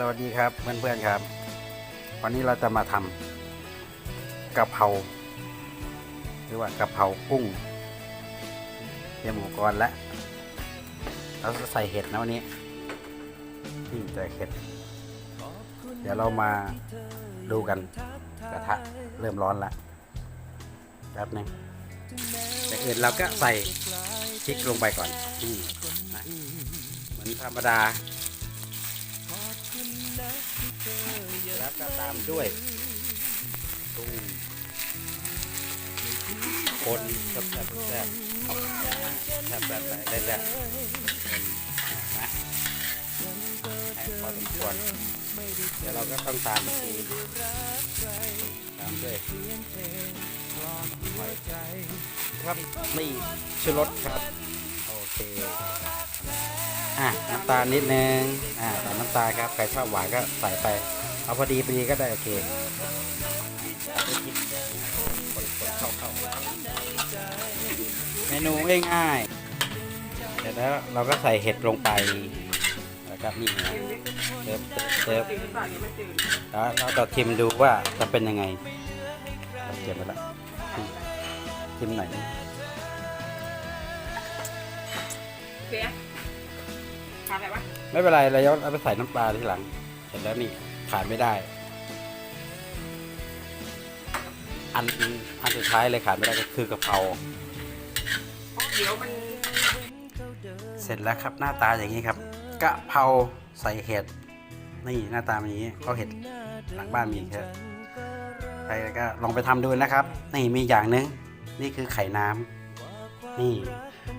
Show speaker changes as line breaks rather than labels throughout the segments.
สวัสดีครับเพื่อนๆครับ วันนี้เราจะมาทำกะเพราหรือว่ากะเพรากุ้งเตรียมอุปกรณ์แล้วเราจะใส่เห็ดนะวันนี้นี่แต่เห็ด เดี๋ยวเรามาดูกันกระทะเริ่มร้อนแล้วแป๊บนึงแต่อื่นเราก็ใส่พริกลงไปก่อนนี่นะเหมือนธรรมดา แล้วก็ตามด้วยตุ้งคนแซ่บแซ่บแซ่บแซ่บแบบไหนได้แล้วคนนะให้พอสมควรเดี๋ยวเราก็ต้องตามอีกทีตามด้วยครับนี่ชูรสครับโอเคอะน้ำตาลนิดนึงอ่าใส่น้ำตาลครับใครชอบหวานก็ใส่ไป เอาพอดีพอดีก็ได้โอเคเข้าเข้าเมนูง่ายๆเสร็จแล้วเราก็ใส่เห็ดลงไปแล้วก็นี่นะเติมเติมแล้วเราจะชิมดูว่าจะเป็นยังไงเก็บไปแล้วอืมชิมหน่อย
เฟียทานอะไรวะ
ไม่เป็นไรเราเอาไปใส่น้ำปลาทีหลัง เสร็จแล้วนี่ขาดไม่ได้ อันอันสุดท้ายเลยขาดไม่ได้ก็คือกะเพรา
เดี๋ยวมัน
เสร็จแล้วครับหน้าตาอย่างนี้ครับกะเพราใส่เห็ดนี่หน้าตาเป็นอย่างนี้เพราเห็ดหลังบ้านมีครับใครก็ลองไปทำดูนะครับ นี่มีอย่างหนึงนี่คือไข่น้ำนี่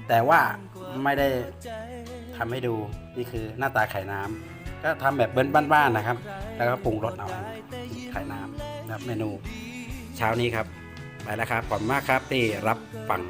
แต่ว่าไม่ได้ทำให้ดูนี่คือหน้าตาไข่น้ำ ก็ทำแบบเบิ้นบ้านๆนะครับ แล้วก็ปรุงรสเอาไข่น้ำนะครับเมนูเช้านี้ครับไปแล้วครับขอบคุณมากครับที่รับฟัง